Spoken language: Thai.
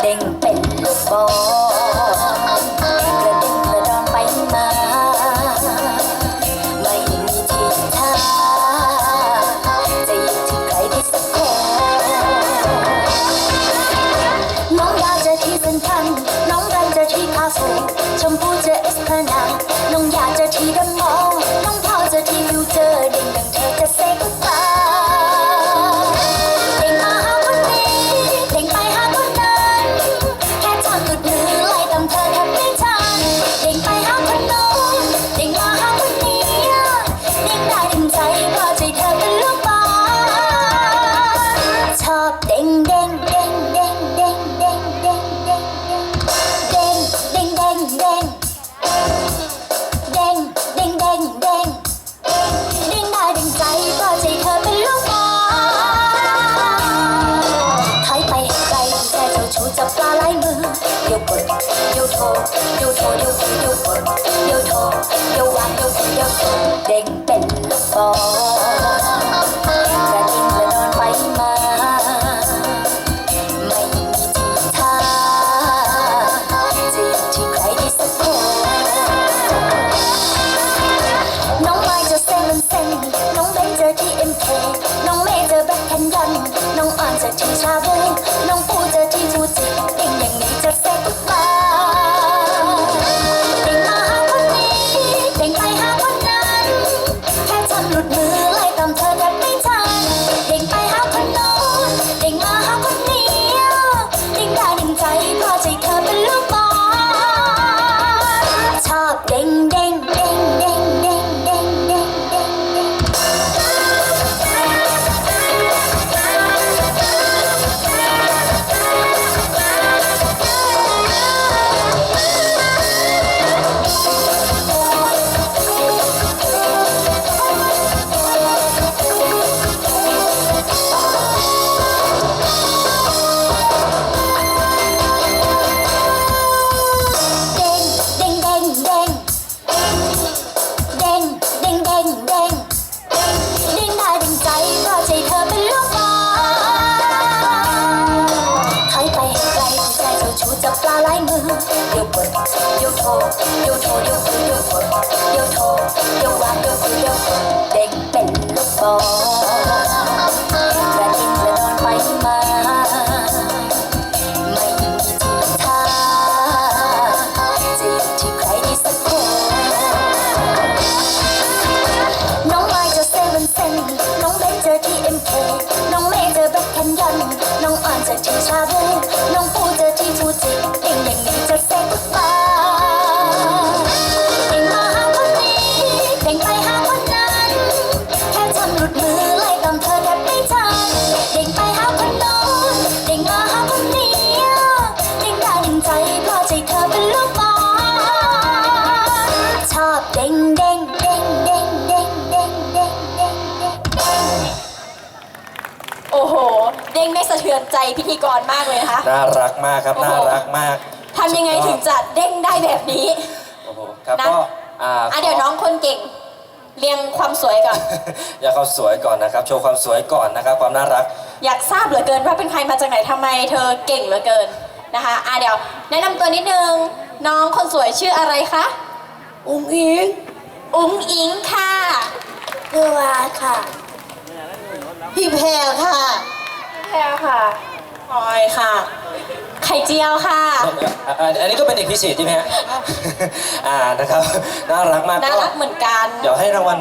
เด้งเป็นลูกบอล โทเดี๋ยวโทรเดี๋ยวคุยเดี๋ยวกดเดี๋ยวโทรเดี๋ยววางเดี๋ยวคุยเดี๋ยวกดเด้งเป็นลูกบอล รเดี๋ยโทรเดี๋ยวคุยเดี๋ยวกเดี๋ยวโทรเดี๋ยวางเดี๋ยวคุยเดี๋ยวกดเด้งเป็นลูกบอลกระดิ่งกระดอนไปมา ไม่มีทีท่าจะอยู่ที่ใครได้สักคนน้องไม้เจอเซเว่นเซนน้องเบนเจอที่เอ็มเคน้องเมย์เจอแบ็คแคนยอนน้องออนเจอทีชาบูน้องปู โอ้โห เด้งได้สะเทือนใจพิธีกรมากเลยนะคะ น่ารักมากครับ โอ้โห น่ารักมากทำยังไงถึงจะเด้งได้แบบนี้ โอ้โหครับนะ ก็อ่าอะเดี๋ยวน้องคนเก่ง เรียงความสวยก่อน อยากเขามสวยก่อนนะครับ โชว์ความสวยก่อนนะครับ ความน่ารัก อยากทราบเหลือเกินว่าเป็นใครมาจากไหนทำไมเธอเก่งเหลือเกินนะคะอะเดี๋ยว แนะนำตัวนิดนึง น้องคนสวยชื่ออะไรคะ อุ้งอิง อุ้งอิงค่ะเพื่อวาค่ะ พี่แพรค่ะแพรค่ะพลอยค่ะ ไข่เจียวค่ะ อะอะอันนี้ก็เป็นเด็กพิเศษใช่ไหมฮะ อ่านะครับ น่ารักมากน่ารักเหมือนกัน เดี๋ยวให้รางวัล